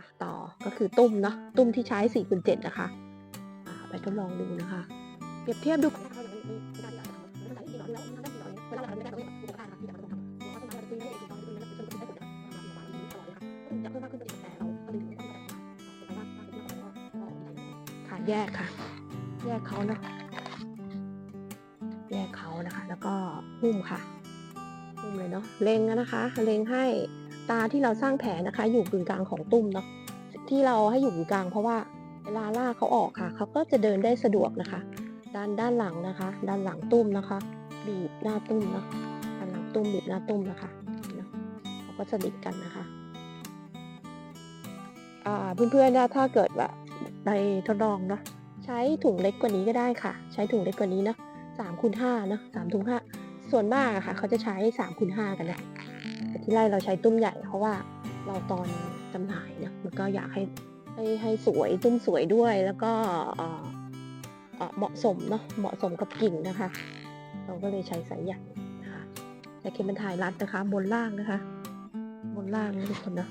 อะต่อก็คือตุ้มเนาะตุ้มที่ใช้4คูณ7นะคะอ่าไปทดลองดูนะคะ เปรียบเทียบดูค่ะแยกค่ะ แยกเขาเนาะแยกเขานะคะ แล้วก็หุ้มค่ะหุ้มเลยเนาะเล็งนะคะเล็งให้ ตาที่เราสร้างแผลนะคะ อยู่กึ่งกลางของตุ้มเนาะที่เราให้อยู่กึ่งกลาง เพราะว่าเวลาล่าเขาออกค่ะเขาก็จะเดินได้สะดวกนะคะ ด้านด้านหลังนะคะ ด้านหลังตุ้มนะคะ บีบหน้าตุ้มเนาะด้านหลังตุ้มบีบหน้าตุ้มนะคะเนาะเขาก็สนิทกันนะคะอ่าเพื่อนๆนะถ้าเกิดว่าในทดลองเนาะใช้ถุงเล็กกว่านี้ก็ได้ค่ะ ใช้ถุงเล็กกว่านี้เนาะสามคูณห้าเนาะสามถุงห้าส่วนมากอะค่ะ เขาจะใช้สามคูณห้ากันนะ แต่ที่ไร่เราใช้ตุ้มใหญ่ เพราะว่าเราตอนจำหน่ายเนาะมันก็อยากให้ให้ให้สวยตุ้มสวยด้วยแล้วก็เออเอ่อเหมาะสมเนาะเหมาะสมกับกิ่งนะคะ เราก็เลยใช้สายใหญ่นะคะแต่เคมันถ่ายรัดนะคะ บนล่างนะคะ บนล่างนะทุกคนนะ